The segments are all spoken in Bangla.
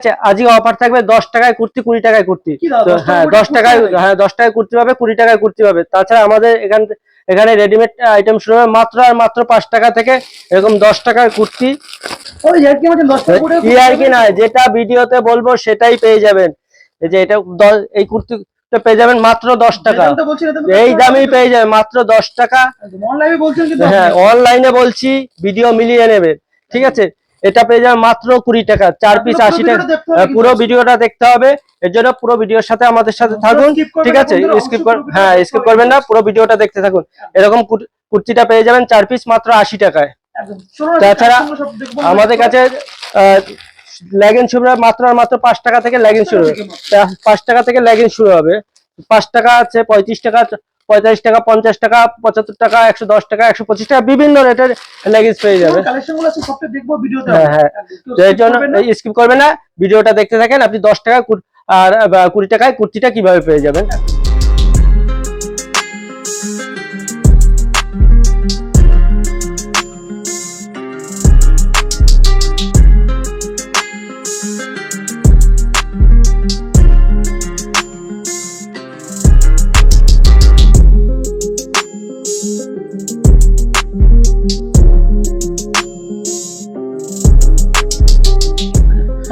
আচ্ছা, আজকে অফার থাকবে দশ টাকায় কুর্তি কুড়ি টাকায় কুর্তি। কি দাও, তো 10 টাকা হ্যাঁ দশ টাকায় হ্যাঁ দশ টাকায় কুর্তি পাবে কুড়ি টাকায় কুর্তি পাবে। তাছাড়া আমাদের এখান এখানে রেডিমেড আইটেম শুরু হবে মাত্র আর মাত্র পাঁচ টাকা থেকে এরকম দশ টাকার কুর্তি। কি আমাদের 10 টাকা করে কি আর কি না যেটা ভিডিওতে বলব সেটাই পেয়ে যাবেন। এই যে এটা এই কুর্তিটা পেয়ে যাবেন মাত্র দশ টাকা। এই দামেই পেয়ে যাবেন মাত্র দশ টাকা। হ্যাঁ অনলাইনে বলছি ভিডিও মিলিয়ে নেবে। ঠিক আছে? এটা পেয়ে যাবেন মাত্র কুড়ি টাকা চার পিস আশি টাকা। পুরো ভিডিওটা দেখতে হবে। এর জন্য পুরো ভিডিওর সাথে আমাদের সাথে থাকুন ঠিক আছে? স্কিপ হ্যাঁ স্কিপ করবেন না পুরো ভিডিওটা দেখতে থাকুন। এরকম কুর- কুর্তিটা পেয়ে যাবেন চার পিস মাত্র আশি টাকায়। তাছাড়া। আমাদের কাছে লেগিং শুরু মাত্র আর মাত্র পাঁচ টাকা থেকে লেগিং শুরু হবে। পাঁচ টাকা থেকে লেগিং শুরু হবে। পাঁচ টাকা আছে পঁয়ত্রিশ টাকা পঁয়তাল্লিশ টাকা পঞ্চাশ টাকা পঁচাত্তর টাকা একশো দশ টাকা একশো পঁচিশ টাকা বিভিন্ন রেটের লেগেজ পেয়ে যাবে। হ্যাঁ, হ্যাঁ। এর জন্য স্কিপ করবে না। ভিডিওটা দেখতে থাকেন আপনি দশ টাকা আর কুড়ি টাকায় কুর্তিটা কীভাবে পেয়ে যাবেন?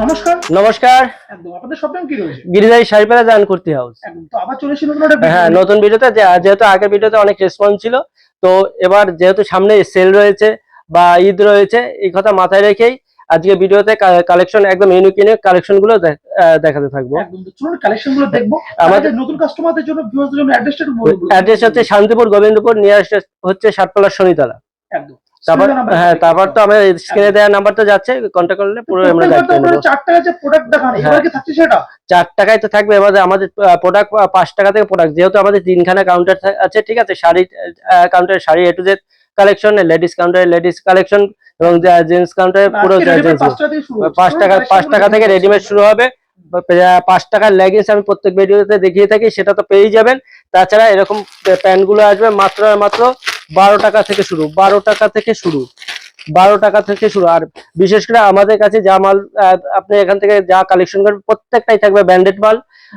নমস্কার। নমস্কার। একদম আপনাদের সব কি রয়েছে? গিরিজাই শাড়িপাড়া জান কুর্তি হাউস একদম তো আবার চলে এসেছি নতুন একটা video হ্যাঁ নতুন ভিডিওতে যেহেতু আগের ভিডিওতে অনেক রেসপন্স ছিল তো এবার যেহেতু সামনে সেল রয়েছে বা ঈদ রয়েছে এই কথা মাথায় রেখেই আজকে ভিডিওতে কালেকশন একদম ইউনিক ইউনিক কালেকশনগুলো দেখাতে থাকব। চলুন কালেকশনগুলো দেখব। আমাদের- আমাদের নতুন কাস্টমারদের জন্য ভিউয়ারদের জন্য অ্যাড্রেসটা একটু বলে অ্যাড্রেস হচ্ছে শান্তিপুর গোবিন্দপুর নিয়ারেস্ট হচ্ছে সাতপাল্লা শনিতলা। একদম। তারপর হ্যাঁ তারপর তো। আমার স্ক্রিনে দেওয়া নাম্বারটা যাচ্ছে কন্ট্যাক্ট করলে পুরো আমরা তো দায়িত্ব নেব চার টাকা যে প্রোডাক্ট দেখান এবার হ্যাঁ। কি থাকছে সেটা চার টাকায় তো থাকবে এবার আমাদের প্রোডাক্ট পাঁচ টাকা থেকে প্রোডাক্ট যেহেতু আমাদের তিনখানা কাউন্টার আছে ঠিক আছে শাড়ি কাউন্টারে sari A to Z collection ladies কাউন্টারে লেডিস কালেকশন এবং জেন্টস কাউন্টারে পুরো পাঁচ টাকা। পাঁচ টাকা থেকে রেডিমেড শুরু হবে পাঁচ টাকার লেগিংস আমি প্রত্যেক ভিডিওতে দেখিয়ে থাকি সেটা তো পেয়েই যাবেন তাছাড়া এরকম প্যান্টগুলো আসবে মাত্র মাত্র বারো টাকা থেকে শুরু, বারো টাকা থেকে শুরু, বারো টাকা থেকে শুরু আর বিশেষ করে আমাদের কাছে যা মাল আপনি এখান থেকে যা কালেকশন করবেন, প্রত্যেকটাই থাকবে ব্যান্ডেড মাল,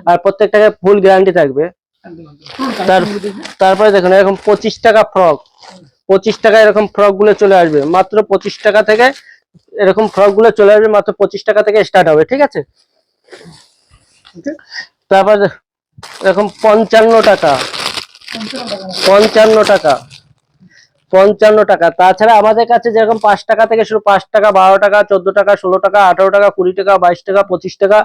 আর প্রত্যেকটাকে ফুল গ্যারান্টি থাকবে। তারপরে দেখুন, এরকম পঁচিশ টাকা ফ্রক পঁচিশ টাকা এরকম ফ্রকগুলো চলে আসবে মাত্র পঁচিশ টাকা থেকে এরকম ফ্রকগুলো চলে আসবে, মাত্র পঁচিশ টাকা থেকে স্টার্ট হবে, ঠিক আছে? তারপর এরকম পঞ্চান্ন টাকা পঞ্চান্ন টাকা। পঞ্চান্ন টাকা। তাছাড়া আমাদের কাছে যেরকম পাঁচ টাকা থেকে শুরু পাঁচ টাকা বারো টাকা চোদ্দ টাকা ষোলো টাকা আঠারো টাকা কুড়ি টাকা বাইশ টাকা পঁচিশ টাকা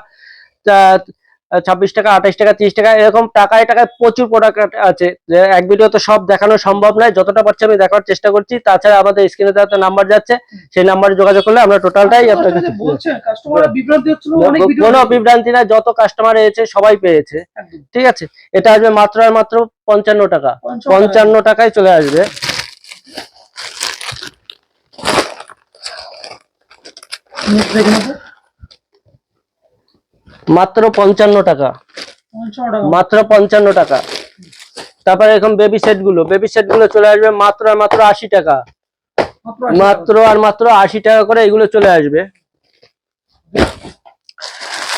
ছাব্বিশ টাকা আঠাশ টাকা তিরিশ টাকা এরকম টাকায় টাকায় প্রচুর প্রোডাক্ট আছে। যে এক ভিডিও তো সব দেখানো সম্ভব নয় যতটা পারছি আমি দেখার চেষ্টা করছি। তাছাড়া আমাদের স্ক্রিনে দেওয়া নাম্বার যাচ্ছে সেই নাম্বারে যোগাযোগ করলে আমরা টোটালটাই আপনাকে কোনো বিভ্রান্তি না যত কাস্টমার এসেছে সবাই পেয়েছে। ঠিক আছে? এটা আসবে মাত্র আর মাত্র পঞ্চান্ন টাকা। পঞ্চান্ন টাকায় চলে আসবে Next দেখে নেব। মাত্র পঞ্চান্ন টাকা। মাত্র পঞ্চান্ন টাকা। তারপরে এরকম বেবি সেটগুলো। বেবি সেটগুলো চলে আসবে মাত্র আর মাত্র আশি টাকা। মাত্র আর মাত্র আশি টাকা করে এগুলো চলে আসবে।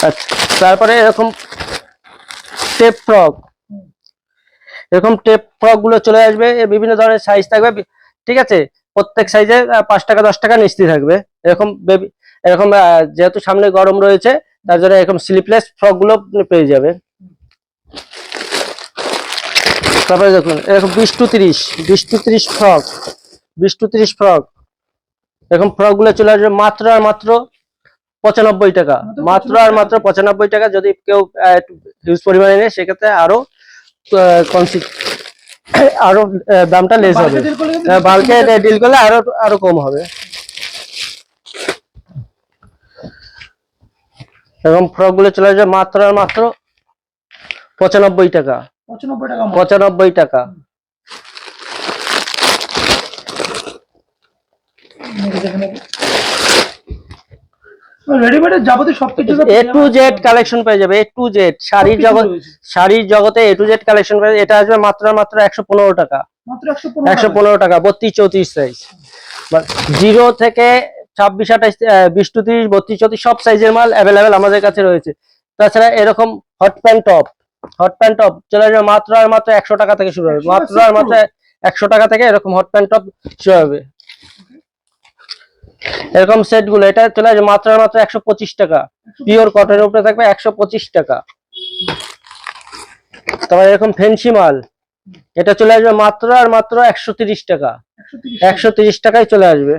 আচ্ছা তারপরে এরকম টেপ ফ্রক এরকম টেপ ফ্রকগুলো চলে আসবে। বিভিন্ন ধরনের সাইজ থাকবে। ঠিক আছে? প্রত্যেক সাইজে পাঁচ টাকা, দশ টাকা নিস্তি থাকবে। এরকম বেবি এরকম যেহেতু সামনে গরম রয়েছে তার জন্য এরকম স্লিপলেস ফ্রকগুলো পেয়ে যাবে তারপরে দেখুন এরকম বিশ টু তিরিশ বিশ টু তিরিশ ফ্রক বিশ টু তিরিশ ফ্রক এরকম ফ্রকগুলো চলে আসবে মাত্র আর মাত্র পঁচানব্বই টাকা। মাত্র আর মাত্র পঁচানব্বই টাকা যদি কেউ হিউজ পরিমাণে নেয় সেক্ষেত্রে আরও কনসি- আরও দামটা লেস হবে। বাল্কে ডিল করলে আরও আরও কম হবে। এরকম ফ্রকগুলো চলে আসবে মাত্র আর মাত্র পঁচানব্বই টাকা। পঁচানব্বই টাকা এ টু জেড কালেকশন পেয়ে যাবে এ টু জেড শাড়ির জগৎ শাড়ির জগতে এ টু জেড কালেকশন পেয়ে এটা আসবে মাত্র মাত্র একশো পনেরো টাকা। একশো। পনেরো টাকা। বত্রিশ চৌত্রিশ সাইজ জিরো থেকে ছাব্বিশ আঠাশ বিশ টু তিরিশ বত্রিশ চৌত্রিশ সব সাইজের মাল অ্যাভেলেবেল আমাদের কাছে রয়েছে। তাছাড়া এরকম hot pant top hot pant top চলে আসবে মাত্র আর মাত্র একশো টাকা থেকে শুরু হবে। মাত্র আর মাত্র একশো টাকা থেকে এরকম হট প্যান্ট টপ শুরু হবে। এরকম সেটগুলো এটা চলে আসবে মাত্র আর মাত্র একশো পঁচিশ টাকা। পিওর কটনের উপরে থাকবে একশো পঁচিশ টাকা। তারপর এরকম ফেন্সি মাল এটা চলে আসবে মাত্র আর মাত্র একশো তিরিশ টাকা। একশো তিরিশ টাকায় চলে আসবে।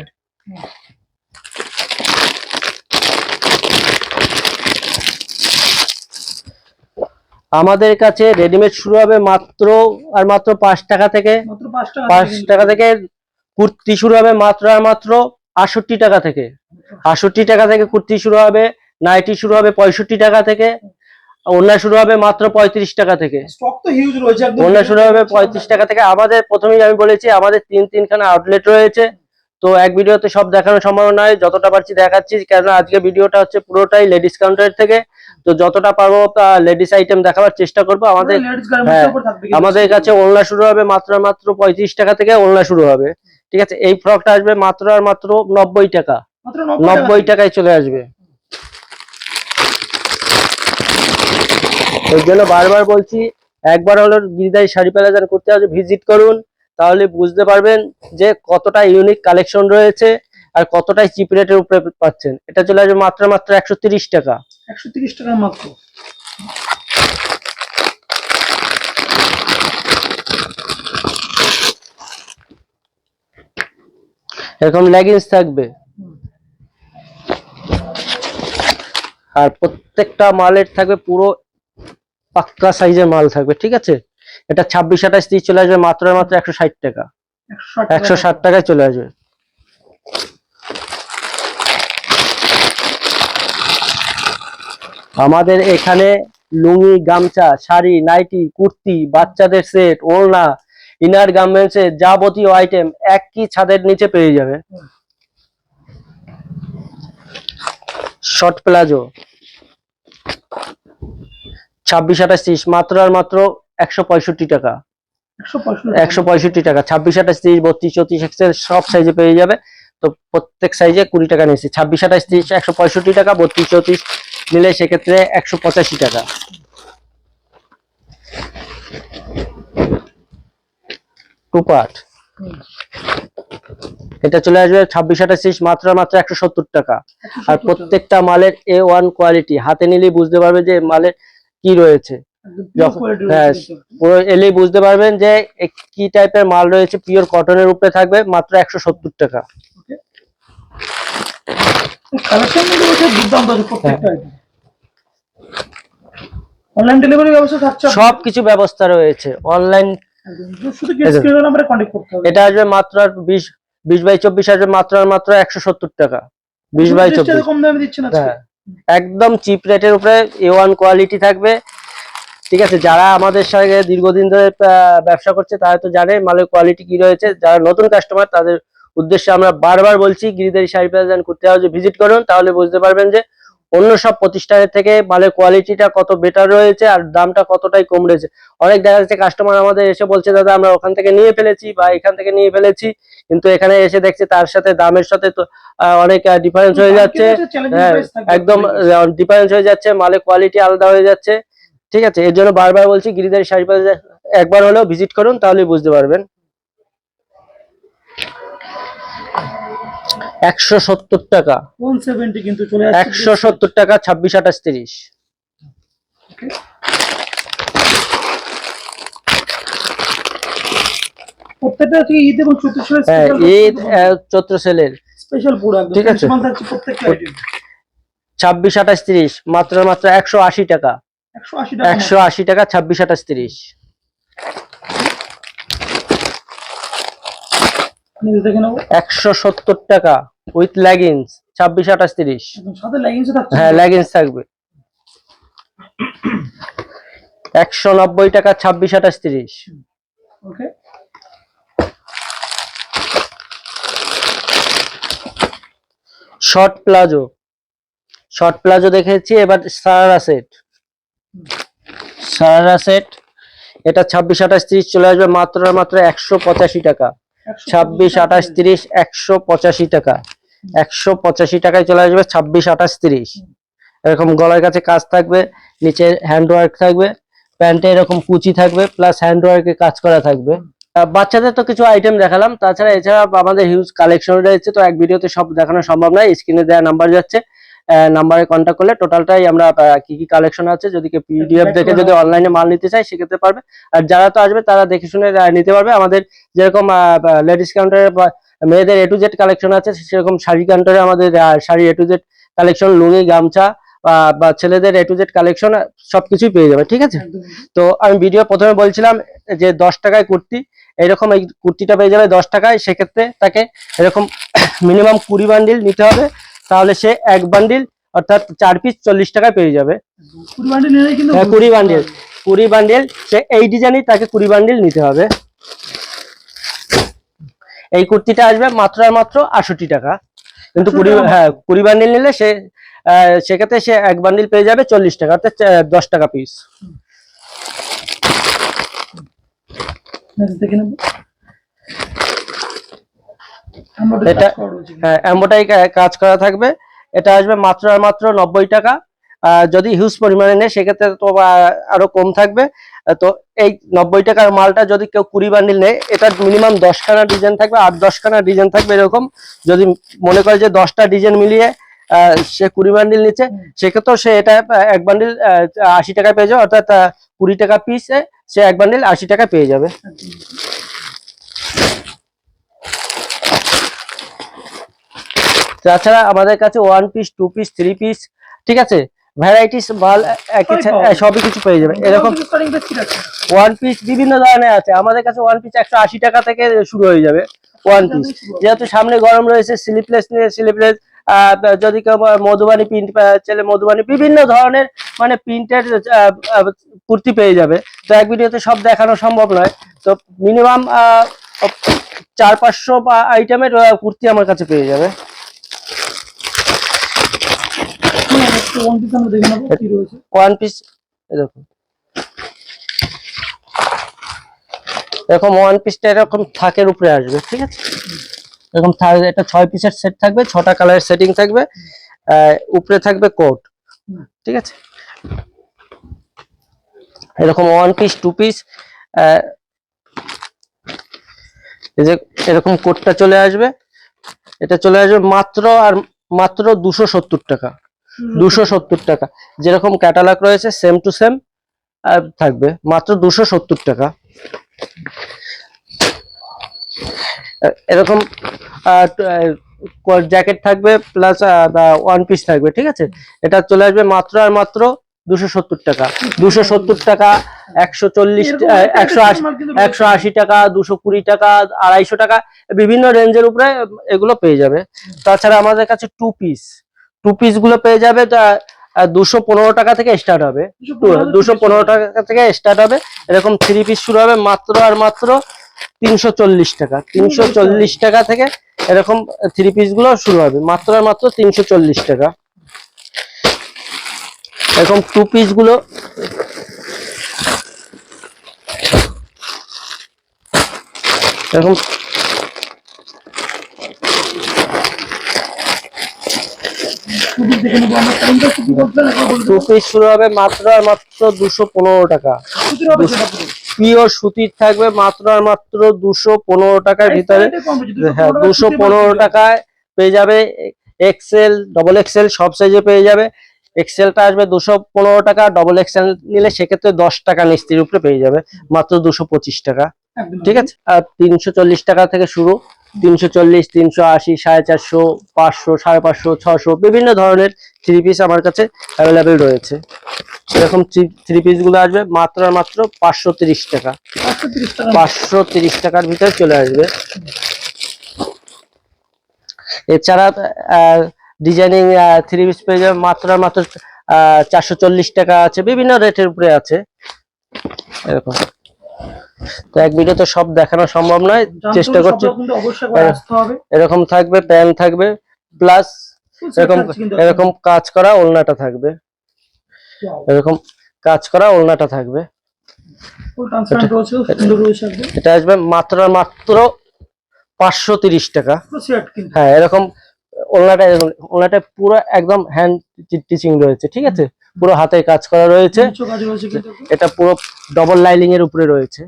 আমাদের কাছে রেডিমেড শুরু হবে মাত্র আর মাত্র পাঁচ টাকা থেকে পাঁচ টাকা থেকে। কুর্তি শুরু হবে মাত্র আর মাত্র আটষট্টি টাকা থেকে। আটষট্টি টাকা থেকে কুর্তি শুরু হবে নাইটি শুরু হবে পঁয়ষট্টি টাকা থেকে অন্য শুরু হবে মাত্র পঁয়ত্রিশ টাকা থেকে। স্টক তো হিউজ রয়েছে একদম। অন্য শুরু হবে পঁয়ত্রিশ টাকা থেকে। আমাদের প্রথমেই আমি বলেছি আমাদের তিন তিনখানা আউটলেট রয়েছে। তো এক ভিডিওতে সব দেখানো সম্ভব নয় যতটা পারছি দেখাচ্ছি কেননা আজকে ভিডিওটা হচ্ছে পুরোটাই লেডিস কাউন্টার থেকে। তো যতটা পারব লেডিস আইটেম দেখাবার চেষ্টা করব। আমাদের হ্যাঁ। আমাদের কাছে ওলনা শুরু হবে মাত্র মাত্র পঁয়ত্রিশ টাকা থেকে ওলনা শুরু হবে। ঠিক আছে? এই ফ্রকটা আসবে মাত্র আর মাত্র নব্বই টাকা। নব্বই টাকায় চলে আসবে। ওই জন্য বারবার বলছি একবার হলো গিরিদারি শাড়ি প্যালাজান করতে হবে ভিজিট করুন। তাহলে বুঝতে পারবেন যে কতটা ইউনিক কালেকশন রয়েছে আর কতটাই চিপ রেটের উপরে পাচ্ছেন। এটা চলে আসবে মাত্র মাত্র একশো তিরিশ টাকা। একশো তিরিশ টাকার মাত্র। এরকম লেগিংস থাকবে। আর প্রত্যেকটা মালের থাকবে পুরো পাক্কা সাইজের মাল থাকবে ঠিক আছে? এটা ছাব্বিশ আঠাশ দিয়ে চলে আসবে, মাত্র মাত্র একশো ষাট টাকা। একশো ষাট টাকায় চলে আসবে। আমাদের এখানে লুঙ্গি, গামছা, শাড়ি, নাইটি, কুর্তি, বাচ্চাদের সেট, ওড়না, ইনার গার্মেন্টস এর যাবতীয় আইটেম একই ছাদের নিচে পেয়ে যাবে। Short palazzo. ছাব্বিশ আঠাশ মাত্র আর মাত্র একশো পঁয়ষট্টি টাকা। একশো পঁয়ষট্টি টাকা। ছাব্বিশ আঠাশ তিরিশ বত্রিশ চৌত্রিশ এক্সেল সব সাইজে পেয়ে যাবে। তো প্রত্যেক সাইজে কুড়ি টাকা নিয়েছি ছাব্বিশ আঠাশ তিরিশ একশো পঁয়ষট্টি টাকা বত্রিশ চৌত্রিশ নিলে সেক্ষেত্রে একশো পঁচাশি টাকা। টু পার্ট এটা চলে আসবে ছাব্বিশ আঠাশ মাত্র মাত্র একশো সত্তর টাকা। আর প্রত্যেকটা মালের এ ওয়ান কোয়ালিটি হাতে নিলেই বুঝতে পারবে যে মালের কি রয়েছে। হ্যাঁ। পুরো এলেই বুঝতে পারবেন যে কি টাইপের মাল রয়েছে পিওর কটনের উপরে থাকবে মাত্র একশো সত্তর টাকা। হ্যাঁ। অনলাইন ডেলিভারি ব্যবস্থা থাকছে আপনার? ব্যবস্থা রয়েছে। অনলাইন এটা আসবে মাত্র বিশ বিশ বাই চব্বিশ আসবে মাত্র মাত্র একশো সত্তর টাকা। বিশ বাই চব্বিশ। হ্যাঁ। একদম চিপ রেটের উপরে এ ওয়ান কোয়ালিটি থাকবে। ঠিক আছে যারা আমাদের সঙ্গে দীর্ঘদিন ধরে ব্যবসা করছে তারা তো জানে মালের কোয়ালিটি কি রয়েছে। যারা নতুন কাস্টমার তাদের উদ্দেশ্যে আমরা বারবার বলছি গিরিদারি শাড়ি প্যাজান করতে হাউসে ভিজিট করুন তাহলে বুঝতে পারবেন যে অন্য সব প্রতিষ্ঠানের থেকে মালের কোয়ালিটিটা কত বেটার রয়েছে আর দামটা কতটাই কম রয়েছে। অনেক দেখা যাচ্ছে কাস্টমার আমাদের এসে বলছে দাদা আমরা ওখান থেকে নিয়ে ফেলেছি বা এখান থেকে নিয়ে ফেলেছি। কিন্তু এখানে এসে দেখছে তার সাথে দামের সাথে তো অনেক ডিফারেন্স হয়ে যাচ্ছে। হ্যাঁ একদম ডিফারেন্স হয়ে যাচ্ছে মালের কোয়ালিটি আলাদা হয়ে যাচ্ছে। ঠিক আছে এর জন্য বারবার বলছি গিরিদারি শাড়ি বাজার একবার হলেও ভিজিট করুন তাহলেই বুঝতে পারবেন। একশো সত্তর টাকা। একশো সত্তর টাকা ছাব্বিশ আঠাশ তিরিশ। হ্যাঁ, হ্যাঁ চৈত্র সেলের। স্পেশাল ঠিক আছে। ছাব্বিশ আঠাশ তিরিশ মাত্র মাত্র একশো আশি টাকা। একশো আশি টাকা ছাব্বিশ আঠাশ তিরিশ। একশো সত্তর টাকা উইথ লেগিংস ছাব্বিশ আঠাশ তিরিশ। হ্যাঁ লেগিংস থাকবে। একশো নব্বই টাকা ছাব্বিশ আঠাশ তিরিশ। শর্ট প্লাজো শর্ট প্লাজো দেখেছি এবার সারারা সেট সারারা সেট এটা ছাব্বিশ আঠাশ তিরিশ চলে আসবে মাত্র মাত্র একশো পঁচাশি টাকা। ছাব্বিশ আঠাশ তিরিশ একশো পঁচাশি টাকা। একশো পঁচাশি টাকায় চলে আসবে ছাব্বিশ আঠাশ তিরিশ। এরকম গলার কাছে কাজ থাকবে নিচে হ্যান্ড ওয়ার্ক থাকবে প্যান্টে এরকম কুচি থাকবে প্লাস হ্যান্ড ওয়ার্কে কাজ করা থাকবে। বাচ্চাদের তো কিছু আইটেম দেখালাম তাছাড়া এছাড়া আমাদের হিউজ কালেকশন রয়েছে তো এক ভিডিওতে সব দেখানো সম্ভব নয় স্ক্রিনে দেওয়া নাম্বার যাচ্ছে। নাম্বারে কন্ট্যাক্ট করলে টোটালটাই আমরা কি কি কালেকশন আছে যদি কেউ পিডিএফ দেখে যদি অনলাইনে মাল নিতে চায় সেক্ষেত্রে পারবে। আর যারা তো আসবে তারা দেখে শুনে নিতে পারবে। আমাদের যেরকম লেডিস কাউন্টারে মেয়েদের এ টু জেড কালেকশন আছে সেরকম শাড়ি কাউন্টারে আমাদের sari A to Z collection lungi গামছা বা- বা ছেলেদের এ টু জেড কালেকশন সবকিছুই পেয়ে যাবে ঠিক আছে? তো আমি ভিডিও প্রথমে বলছিলাম যে দশ টাকায় কুর্তি এরকম এই কুর্তিটা পেয়ে যাবে দশ টাকায় সেক্ষেত্রে তাকে এরকম মিনিমাম কুড়ি বান্ডিল নিতে হবে। তাহলে সে এক বান্ডিল অর্থাৎ চার পিস চল্লিশ টাকায় পেয়ে যাবে। কুড়ি বান্ডিল হ্যাঁ, কুড়ি বান্ডিল সে এই ডিজাইনই তাকে কুড়ি বান্ডিল নিতে হবে। এই কুর্তিটা আসবে মাত্র আর মাত্র আষট্টি টাকা। কিন্তু কুড়ি হ্যাঁ কুড়ি বান্ডিল নিলে সে সেক্ষেত্রে সে এক বান্ডিল পেয়ে যাবে চল্লিশ টাকা অর্থাৎ দশ টাকা পিস হ্যাঁ, দেখে নেব আমরা এটা- রয়েছে। হ্যাঁ এম্বোটাই কাজ করা থাকবে। এটা আসবে মাত্র আর মাত্র নব্বই টাকা। যদি হিউজ পরিমাণে নেয় সেক্ষেত্রে তো আরও কম থাকবে। তো এই নব্বই টাকার মালটা যদি কেউ কুড়ি বান্ডিল নেয় এটা মিনিমাম দশখানা ডিজাইন থাকবে আট দশখানা ডিজাইন থাকবে এরকম। যদি মনে করে যে দশটা ডিজাইন মিলিয়ে সে কুড়ি বান্ডিল নিচ্ছে। সেক্ষেত্রেও সে এটা এক বান্ডিল আশি টাকায় পেয়ে যাবে। অর্থাৎ কুড়ি টাকা পিসে সে এক বান্ডিল আশি টাকায় পেয়ে যাবে। তাছাড়া আমাদের কাছে one piece two piece three piece ঠিক আছে? ভ্যারাইটিস মাল একই সবই কিছু পেয়ে যাবে। এরকম? ওয়ান পিস বিভিন্ন ধরনের আছে। আমাদের কাছে ওয়ান পিস একশো আশি টাকা থেকে শুরু হয়ে যাবে ওয়ান পিস যেহেতু সামনে গরম রয়েছে স্লিপলেস নিয়ে স্লিপলেস যদি কেউ মধুবানী প্রিন্ট চাইলে মধুবানী বিভিন্ন ধরনের মানে প্রিন্টের কুর্তি পেয়ে যাবে। তো এক ভিডিওতে সব দেখানো সম্ভব নয়। তো মিনিমাম চার পাঁচশো আইটেমের কুর্তি আমার কাছে পেয়ে যাবে। আমরা। ওয়ান পিস এরকম এরকম ওয়ান পিসটা এরকম থাকের উপরে আসবে, ঠিক আছে? এরকম ছয় পিসের সেট থাকবে, ছটা কালারের সেটিং থাকবে উপরে থাকবে ঠিক আছে? এরকম ওয়ান পিস টু পিস এরকম চলে আসবে। এটা চলে আসবে মাত্র আর মাত্র দুশো টাকা। দুশো সত্তর টাকা। যেরকম ক্যাটালগ রয়েছে সেম টু সেম থাকবে। মাত্র দুশো সত্তর টাকা। এরকম জ্যাকেট থাকবে প্লাস ওয়ান পিস থাকবে ঠিক আছে? এটা চলে আসবে মাত্র আর মাত্র দুশো সত্তর টাকা। দুশো সত্তর টাকা একশো চল্লিশ একশো আশি। একশো আশি টাকা দুশো কুড়ি টাকা আড়াইশো টাকা বিভিন্ন রেঞ্জের উপরে এগুলো পেয়ে যাবে। তাছাড়া আমাদের কাছে টু পিস টু পিসগুলো পেয়ে যাবে দুশো পনেরো টাকা থেকে স্টার্ট হবে। দুশো পনেরো টাকা থেকে স্টার্ট হবে। এরকম থ্রি পিস শুরু হবে মাত্র আর মাত্র তিনশো চল্লিশ টাকা। তিনশো চল্লিশ টাকা থেকে এরকম থ্রি পিসগুলো শুরু হবে। মাত্র আর মাত্র তিনশো চল্লিশ টাকা। এরকম টু পিসগুলো এরকম Two piece দেখে নেব আমরা। Starting price কি বলছিলেন? একবার বলে মাত্র আর মাত্র দুশো পনেরো টাকা। পিওর সুতির থাকবে মাত্র আর মাত্র দুশো পনেরো টাকার ভিতরে। হ্যাঁ দুশো পনেরো টাকায় পেয়ে যাবে এক্সেল ডবল এক্সেল সব সাইজে পেয়ে যাবে। এক্সেলটা আসবে দুশো পনেরো টাকা ডবল এক্সেল নিলে সেক্ষেত্রে দশ টাকা নিস্তির উপরে পেয়ে যাবে, মাত্র দুশো পঁচিশ টাকা। ঠিক আছে? আর তিনশো চল্লিশ টাকা থেকে শুরু। তিনশো চল্লিশ তিনশো আশি সাড়ে চারশো পাঁচশো সাড়ে পাঁচশো ছশো বিভিন্ন ধরনের থ্রি পিস আমার কাছে অ্যাভেলেবেল রয়েছে। এরকম থ্রি পিসগুলো আসবে মাত্র মাত্র পাঁচশো তিরিশ টাকা। পাঁচশো তিরিশ টাকার ভিতরে চলে আসবে। এছাড়া ডিজাইনিং থ্রি পিস পেয়ে যাবে মাত্র মাত্র চারশো চল্লিশ টাকা আছে বিভিন্ন রেটের উপরে আছে। এরকম। তো এক ভিডিওতে সব দেখানো সম্ভব নয় চেষ্টা করছি। হ্যাঁ। এরকম থাকবে প্যান থাকবে প্লাস এরকম এরকম কাজ করা ওলনাটা থাকবে। এরকম কাজ করা ওলনাটা থাকবে। এটা আসবে মাত্র মাত্র পাঁচশো তিরিশ টাকা। হ্যাঁ এরকম ওনাটা ওনাটা পুরো একদম হ্যান্ড টিচিং রয়েছে ঠিক আছে? পুরো হাতে কাজ করা রয়েছে। এটা পুরো ডবল লাইনিং এর উপরে রয়েছে।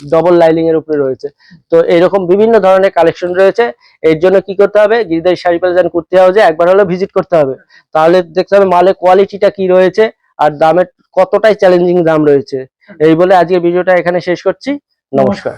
ডবল লাইনিং এর উপরে রয়েছে। তো এরকম বিভিন্ন ধরনের কালেকশন রয়েছে। এর জন্য কি করতে হবে? গিরিদার শাড়ি প্রেজেন্ট করতে হবে একবার হলেও ভিজিট করতে হবে। তাহলে দেখতে হবে মালের কোয়ালিটিটা কি রয়েছে আর দামের কতটাই চ্যালেঞ্জিং দাম রয়েছে। এই বলে আজকের ভিডিওটা এখানে শেষ করছি। নমস্কার।